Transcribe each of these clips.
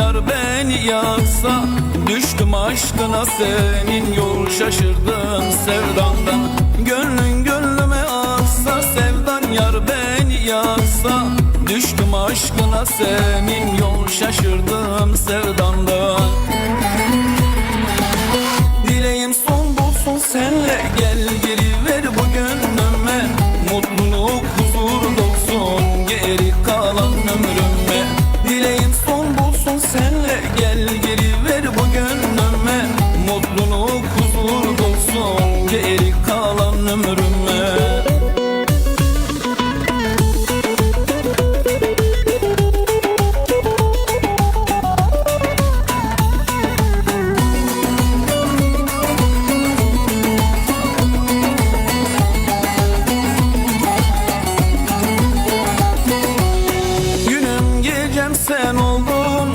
beni yaksa Düştüm aşkına senin yol şaşırdım sevdandan. Gönlün gönlüme aksa sevdan yar beni yaksa Düştüm aşkına senin yol şaşırdım sevdandan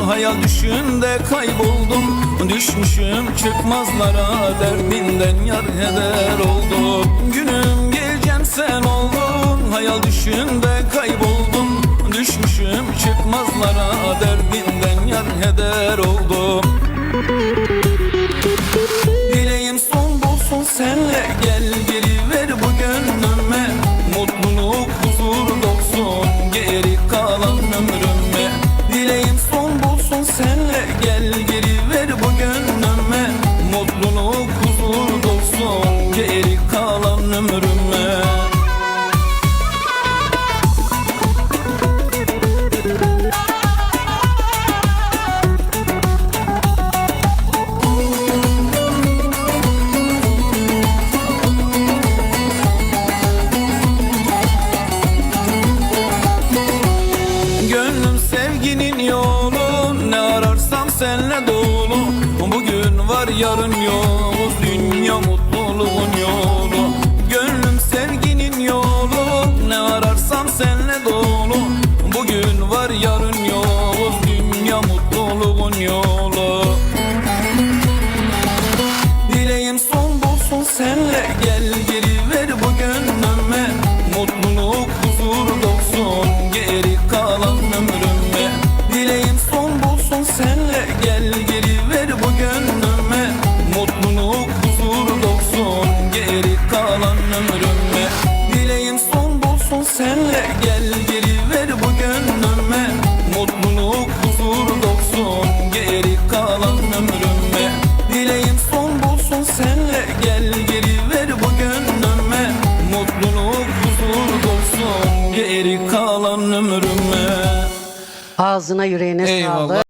Hayal düşünde kayboldum. Düşmüşüm çıkmazlara Derdinden yar heder oldum. Günüm gecem sen oldun. Hayal düşünde kayboldum. Düşmüşüm çıkmazlara Derdinden yar heder oldum. Dileğim son bulsun senle gel geri ver bu gönlüme Mutluluk huzur dolsun geri kalan bulsun senle gel geri senle dolu. Bugün var yarın yok. Dünya mutluluğun yolu. Gönlüm sevginin yolu. Ne ararsam senle dolu. Bugün var yarın yok. Dünya mutluluğun yolu bulsun senle gel geri ver bu gönlüme Mutluluk huzur dolsun geri kalan ömrüme Dileğim son bulsun senle. Gel geri ver bu gönlüme Mutluluk huzur dolsun geri kalan ömrüme Ağzına yüreğine Eyvallah. sağlık.